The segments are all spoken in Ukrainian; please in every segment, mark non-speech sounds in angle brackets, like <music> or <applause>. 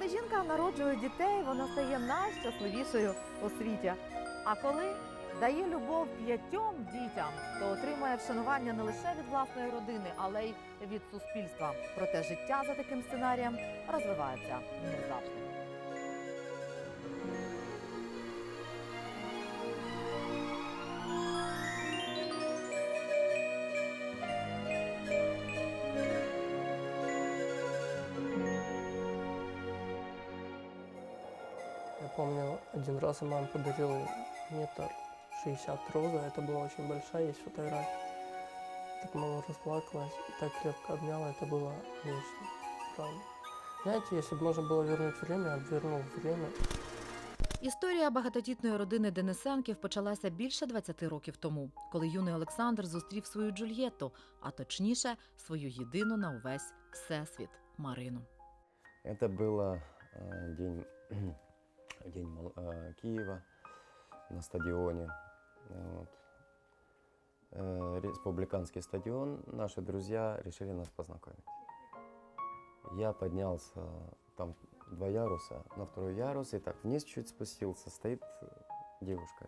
Коли жінка народжує дітей, вона стає найщасливішою у світі. А коли дає любов п'ятьом дітям, то отримує вшанування не лише від власної родини, але й від суспільства. Проте життя за таким сценарієм розвивається не завжди. помню, один раз мама подарила метр шестьдесят розы, это была очень большая, есть фотография. Так мама расплакалась и так крепко обняла, это было нечто, правда. Знаете, если бы можно было вернуть время, я бы вернул время. Історія багатодітної родини Денисенків почалася більше 20 років тому, коли юний Олександр зустрів свою Джульєтту, а точніше, свою єдину на увесь всесвіт Марину. Это было э, день, день э, Киева на стадионе. Вот. Э, Республиканский стадион. Наши друзья решили нас познакомить. Я поднялся, там два яруса, на второй ярус, и так вниз чуть спустился, стоит девушка.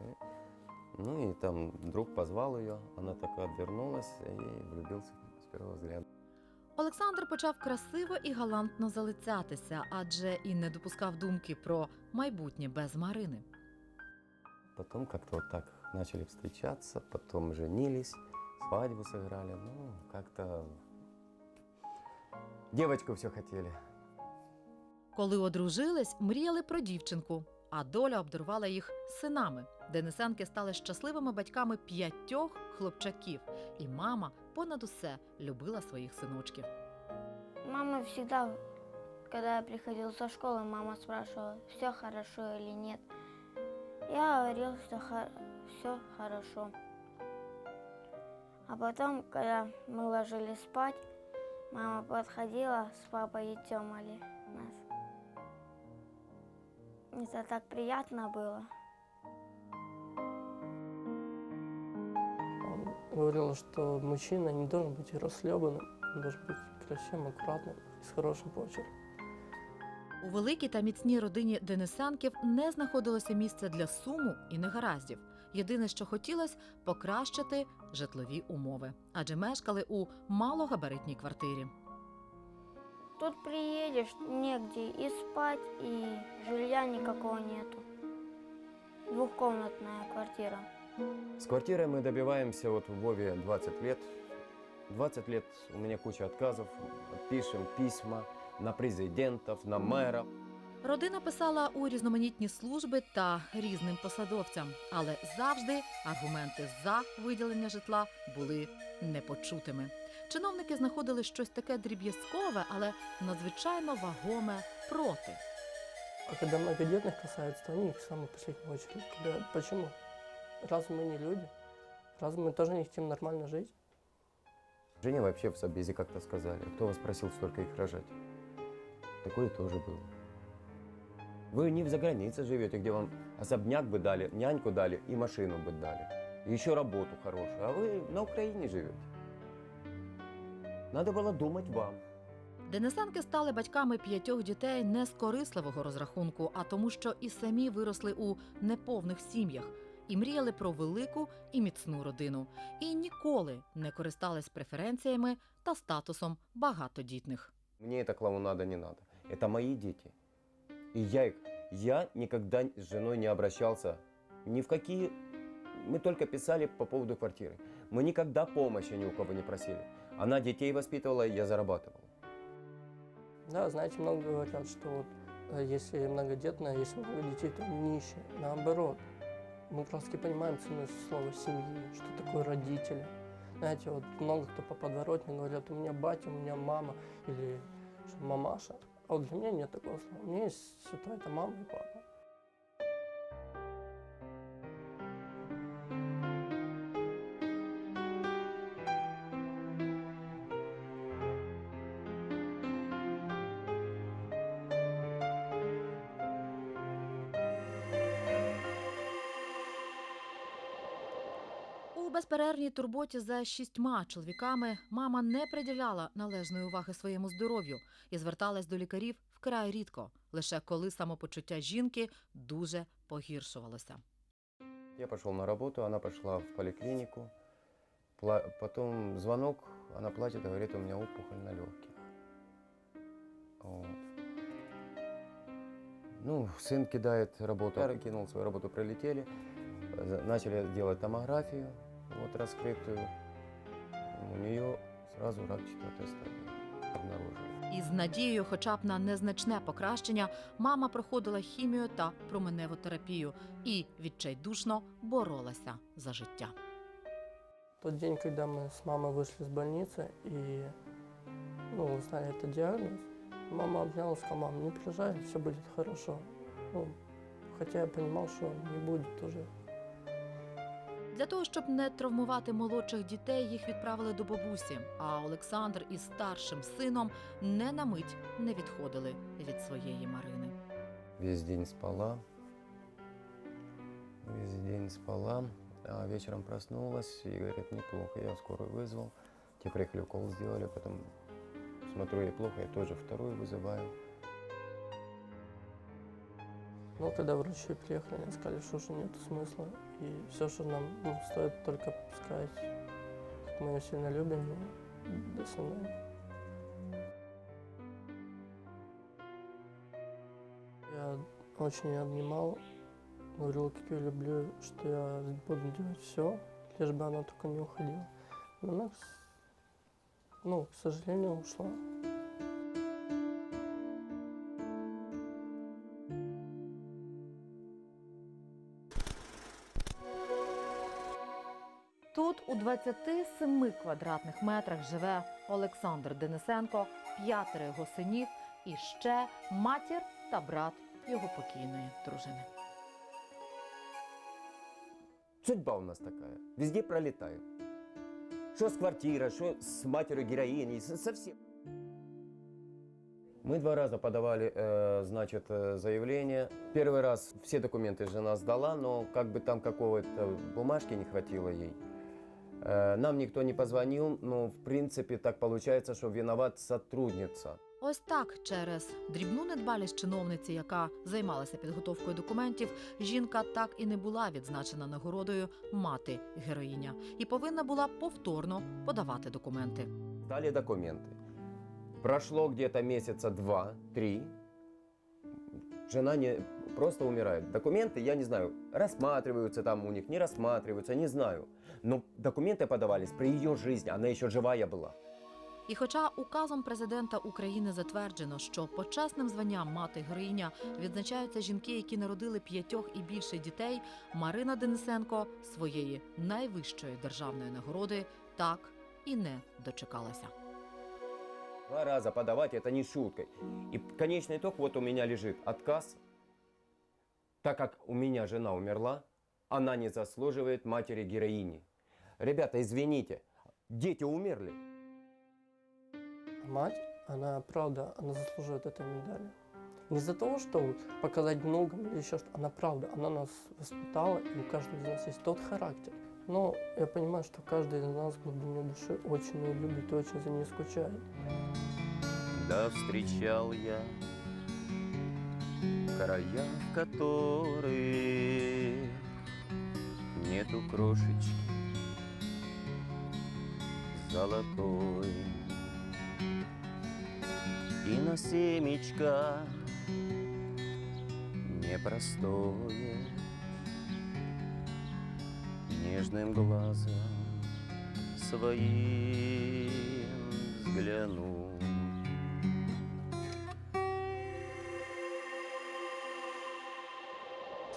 Ну и там друг позвал ее, она так отвернулась и влюбился с первого взгляда. Олександр почав красиво і галантно залицятися, адже і не допускав думки про майбутнє без Марини. Потом как-то вот так начали встречаться, потом женились, свадьбу сыграли. Ну, как-то девочку все хотели. Коли одружились, мріяли про дівчинку, а доля обдарувала їх синами. Денисенки стали щасливими батьками п'ятьох хлопчаків, і мама понад усе любила своїх синочків. Мама всегда, когда я приходил со школы, мама спрашивала, все хорошо или нет. Я говорил, что все хорошо. А потом, когда мы ложились спать, мама подходила с папой и темали нас. Это так приятно было. Он говорил, что мужчина не должен быть расхлебанным, он должен быть красивым, аккуратным и с хорошим почерком. У великій та міцній родині Денисенків не знаходилося місця для суму і негараздів. Єдине, що хотілося покращити житлові умови, адже мешкали у малогабаритній квартирі. Тут приедешь, негде и спать, и жилья никакого нету. Двухкомнатная квартира. С квартирой мы добиваемся, вот в Вове 20 лет. 20 лет у меня куча отказов. Пишем письма на президентов, на мэров. Родина писала у різноманітні служби та різним посадовцям, але завжди аргументи за виділення житла були непочутими. Чиновники знаходили щось таке дріб'язкове, але надзвичайно вагоме проти. А когда многодетных касается, то они их в самую последнюю очередь. Когда, почему? Разве мы не люди? Разве мы тоже не хотим нормально жить? Жене вообще в Собезе как-то сказали, кто вас просил столько их рожать? Такое тоже было. Вы не в загранице живете, где вам особняк бы дали, няньку дали и машину бы дали. И еще работу хорошую. А вы на Украине живете. Надо было думать вам. Денисенки стали батьками п'ятьох дітей не з корисливого розрахунку, а тому, що і самі виросли у неповних сім'ях і мріяли про велику і міцну родину, і ніколи не користались преференціями та статусом багатодітних. Мне эта клоунада не надо. Это мои дети. И я их... Я никогда с женой не обращался ни в какие... Мы только писали по поводу квартиры. Мы никогда помощи ни у кого не просили. Она детей воспитывала, я зарабатывал. Да, знаете, много говорят, что вот э, если многодетная, если много детей, то нищие. Наоборот, мы таки понимаем ценность слова семьи, что такое родители. Знаете, вот много кто по подворотне говорят, у меня батя, у меня мама или мамаша. А вот для меня нет такого слова. У меня есть всегда это мама и папа. Безперервній турботі за шістьма чоловіками мама не приділяла належної уваги своєму здоров'ю і зверталась до лікарів вкрай рідко, лише коли самопочуття жінки дуже погіршувалося. Я пошел на работу, она пошла в поликлинику. Пла- Потом звонок, она платит, говорит, у меня опухоль на легких. Вот. Ну, сын кидает работу. Я свою работу, прилетели. Начали делать томографию, вот раскрытую. У нее сразу рак четвертой стадии обнаружили. І з надією, хоча б на незначне покращення, мама проходила хімію та променеву терапію і відчайдушно боролася за життя. Тот день, когда мы с мамой вышли с больницы и ну, узнали этот диагноз, мама обняла, сказала, мам, не переживай, все будет хорошо. Ну, хотя я понимал, что не будет уже. Для того, щоб не травмувати молодших дітей, їх відправили до бабусі. А Олександр із старшим сином не на мить не відходили від своєї Марини. Весь день спала. Весь день спала. А вечером проснулась и говорит, неплохо. Я скорую вызвал. Те приехали, укол сделали. Потом смотрю, ей плохо, я тоже вторую вызываю. Но когда врачи приехали, они сказали, что уже нет смысла. И все, что нам ну, стоит только сказать, как мы ее сильно любим, и до свидания. Я очень обнимал, говорил, как ее люблю, что я буду делать все, лишь бы она только не уходила. Но она, ну, к сожалению, ушла. 27 квадратних метрах живе Олександр Денисенко, п'ятеро його синів і ще матір та брат його покійної дружини. Судьба у нас такая. Везде пролетаем. Что с квартирой, что с матерью героиней, со- совсем. Мы два раза подавали, э, значит, э, заявление. Первый раз все документы жена сдала, но как бы там какого-то бумажки не хватило ей. Э, Нам никто не позвонил, но в принципе так получается, что виноват сотрудница. Ось так, через дрібну недбалість чиновниці, яка займалася підготовкою документів, жінка так і не була відзначена нагородою мати героїня і повинна була повторно подавати документи. Дали документы. Прошло где-то месяца два-три. Жена не просто умирает. Документы, я не знаю, рассматриваются там у них, не рассматриваются, не знаю. Но документы подавались при ее жизни, она еще живая была. І хоча указом президента України затверджено, що почесним званням мати героїня відзначаються жінки, які народили п'ятьох і більше дітей, Марина Денисенко своєї найвищої державної нагороди так і не дочекалася. Два раза подавать это не шуткой. И конечный итог вот у меня лежит отказ. Так как у меня жена умерла, она не заслуживает матери героини. Ребята, извините, дети умерли. Мать, она, правда, она заслуживает этой медали. Не из-за того, что показать многом или еще что она правда, она нас воспитала, и у каждого из нас есть тот характер. Но я понимаю, что каждый из нас в глубине души очень ее любит и очень за ней скучает. Да встречал я края, в которых нету крошечки золотой. И на семечко непростое Нежным глазом своим взглянул.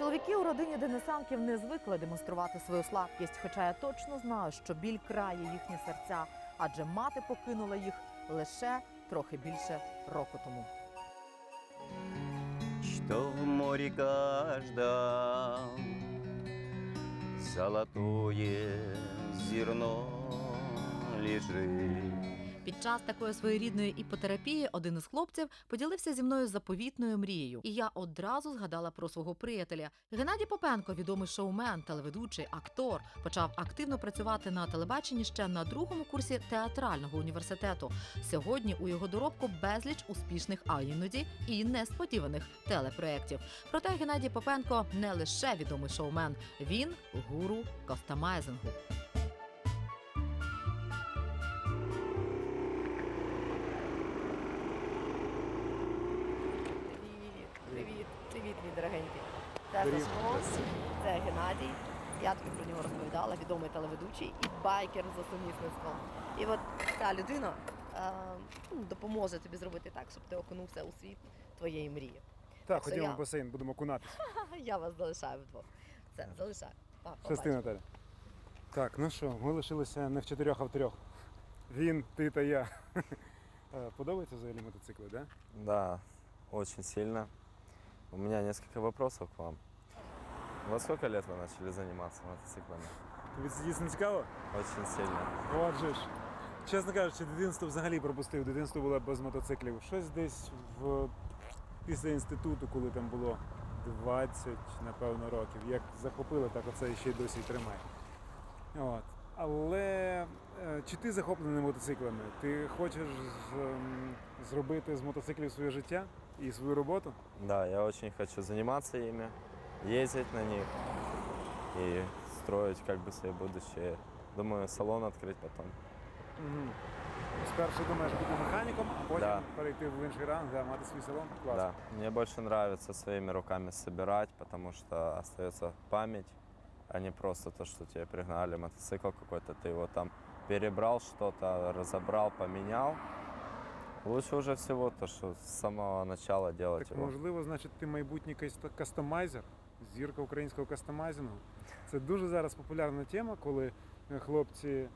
Чоловіки у родині Денисанків не звикли демонструвати свою слабкість, хоча я точно знаю, що біль крає їхні серця, адже мати покинула їх лише трохи більше року тому. Что в море каждом золотое зерно лежит. Під час такої своєрідної іпотерапії один із хлопців поділився зі мною заповітною мрією, і я одразу згадала про свого приятеля. Геннадій Попенко, відомий шоумен, телеведучий, актор, почав активно працювати на телебаченні ще на другому курсі театрального університету. Сьогодні у його доробку безліч успішних, а іноді і несподіваних телепроєктів. Проте Геннадій Попенко не лише відомий шоумен, він гуру кастомайзингу. Це Сашко, це Геннадій. Я тобі про нього розповідала, відомий телеведучий і байкер за сумісництвом. І от ця людина е, ну, допоможе тобі зробити так, щоб ти окунувся у світ твоєї мрії. Так, ходімо я. в басейн, будемо кунатися. <laughs> Я вас залишаю вдвох. Все, залишаю. Щасти. Наталя. Так, ну що, ми лишилися не в чотирьох, а в трьох. Він, ти та я. <laughs> Е, Подобаються взагалі мотоцикли, да? Да, очень сильно. У меня несколько вопросов к вам. Во сколько лет вы начали заниматься мотоциклами? Тобі це дійсно цікаво? Очень сильно. Отже ж. Чесно кажучи, дитинство взагалі пропустив. Дитинство було без мотоциклів. Щось десь в... після інституту, коли там було 20, напевно, років. Як захопило, так оце ще й досі тримає. От. Але е, чи ти захоплений мотоциклами? Ти хочеш ем, зробити з мотоциклів своє життя і свою роботу? Да, я очень хочу заниматься ими, ездить на них и строить как бы свое будущее. Думаю, салон открыть потом. Угу. Спершу думаєш бути механіком, а потім Да. перейти в інший ранг, да, мати свій салон. Класно. Да. Мне больше нравится своими руками собирать, потому что остается память, а не просто то, что тебе пригнали мотоцикл какой-то, ты его там перебрал что-то, разобрал, поменял. Лучше уже всего то, что с самого начала делать Так его. можливо, значить, ти майбутній каст- кастомайзер, Зірка українського кастомайзингу. Це дуже зараз популярна тема, коли е, хлопці е,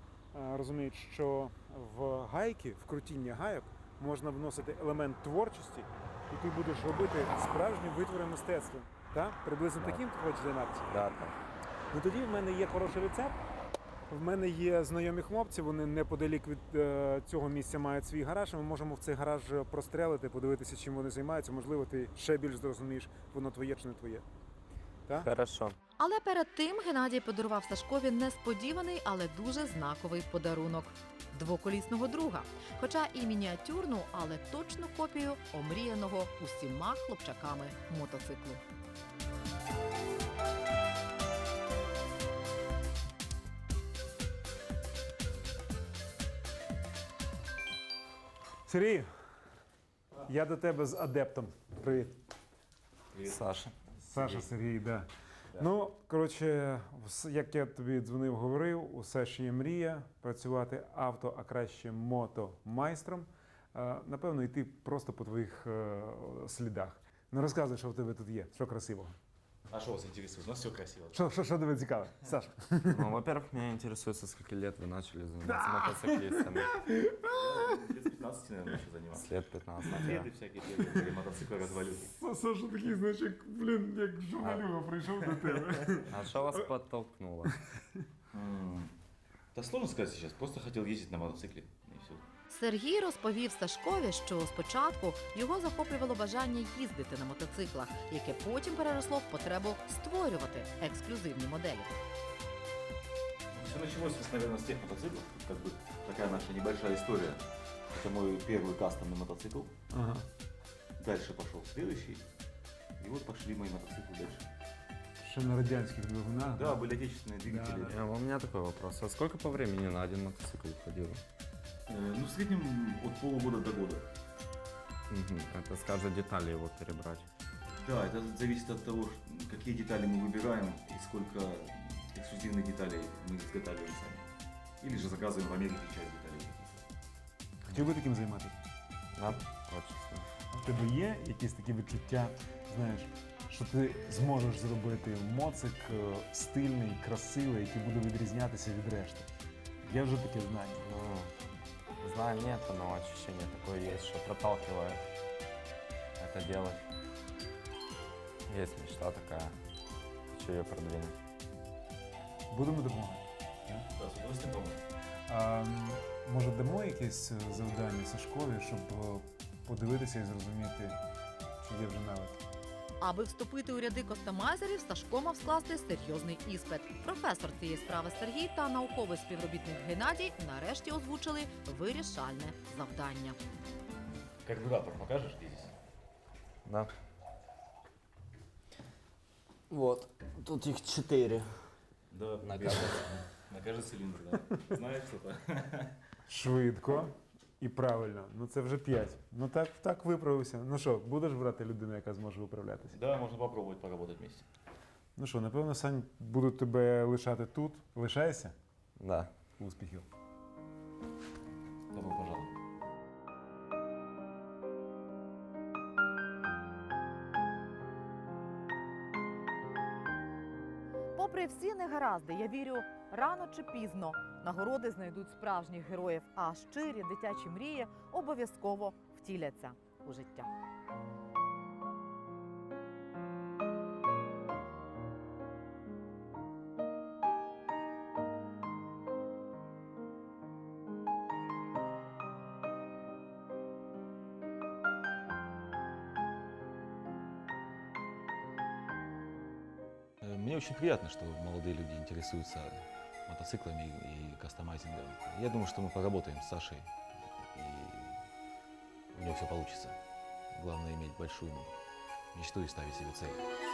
розуміють, що в гайки, в крутіння гайок можна вносити елемент творчості, і ти будеш робити справжні витвори мистецтва. Так? Приблизно таким ти хочеш займатися. Да, да. Ну тоді в мене є хороший рецепт. В мене є знайомі хлопці, вони неподалік від е, цього місця мають свій гараж. Ми можемо в цей гараж прострелити, подивитися, чим вони займаються. Можливо, ти ще більш зрозумієш, воно твоє чи не твоє. Так? Хорошо. Але перед тим Геннадій подарував Сашкові несподіваний, але дуже знаковий подарунок двоколісного друга. Хоча і мініатюрну, але точну копію омріяного усіма хлопчаками мотоциклу. Сергій, я до тебе з адептом. Привіт. Саша. Саша Сергій, да. Ну, коротше, як я тобі дзвонив, говорив, усе ще є мрія працювати авто, а краще мотомайстром. майстром. Напевно, йти просто по твоїх е, слідах. Ну розказуй, що в тебе тут є, що красивого. А что вас интересует? У нас все красиво. Що, що, що тебе цікаве? Саша. Ну, во-первых, меня интересует, со скольки лет вы начали заниматься мотоциклистами. Лет с 15, наверное, начал заниматься. С лет 15. да. Атлеты всякие бегали, мотоциклы развалюхи. Саша такий, знаєш, як, блін, як журналюга прийшов до тебе. <laughs> А что вас подтолкнуло? М, Да сложно сказать сейчас, просто хотел ездить на мотоцикле. И все. Сергій розповів Сашкові, що спочатку його захоплювало бажання їздити на мотоциклах, яке потім переросло в потребу створювати ексклюзивні моделі. Все началось, наверное, с тех мотоциклов. Тут как бы такая наша небольшая история. Это мой первый кастомный мотоцикл. Ага. Дальше пошел следующий. И вот пошли мои мотоциклы дальше. Ще на радянських двигунах. Да, были отечественные двигатели. Да, Э, У меня такой вопрос. А сколько по времени на один мотоцикл уходило? Э, Ну, в среднем от полугода до года. Мгм. Это с каждой детали его перебрать. Да, это зависит от того, ш- какие детали мы выбираем и сколько эксклюзивных деталей мы изготавливаем сами. Или же заказываем в Америке часть деталей. каких-то. Хотів би таким займатися? Да, очень сильно. В тебе є якісь такі відчуття, знаєш, що ти зможеш зробити моцик е, стильний, красивий, який буде відрізнятися від решти. Є вже таке знання. Ну, знаю, нет, но ощущение такое есть, что проталкивает это делать. Есть мечта такая. Хочу ее продвинуть. Будемо допомагати. Да, с удовольствием помогу. А, м, Може, дамо якесь е, завдання Сашкові, щоб е, подивитися і зрозуміти, чи є вже навики? Аби вступити у ряди костомайзерів, Сашко мав скласти серйозний іспит. Професор цієї справи Сергій та науковий співробітник Геннадій нарешті озвучили вирішальне завдання. Карбюратор покажешь где здесь? Да. Вот, тут их четыре. Да, На без- На каждый да. Знает кто-то? Швидко і правильно. Ну це вже п'ять. Ну так, так виправився. Ну що, будеш брати людину, яка зможе виправлятися? Да, можно попробовать поработать вместе. Ну що, напевно, Сань, буду тебе лишати тут. Лишайся. Да. Успіхів. Добро пожаловать. Попри всі негаразди, я вірю, рано чи пізно нагороди знайдуть справжніх героїв, а щирі дитячі мрії обов'язково втіляться у життя. Мне очень приятно, что молодые люди интересуются мотоциклами и кастомайзингом. Я думаю, что мы поработаем с Сашей, и у него все получится. Главное иметь большую мечту и ставить себе цель.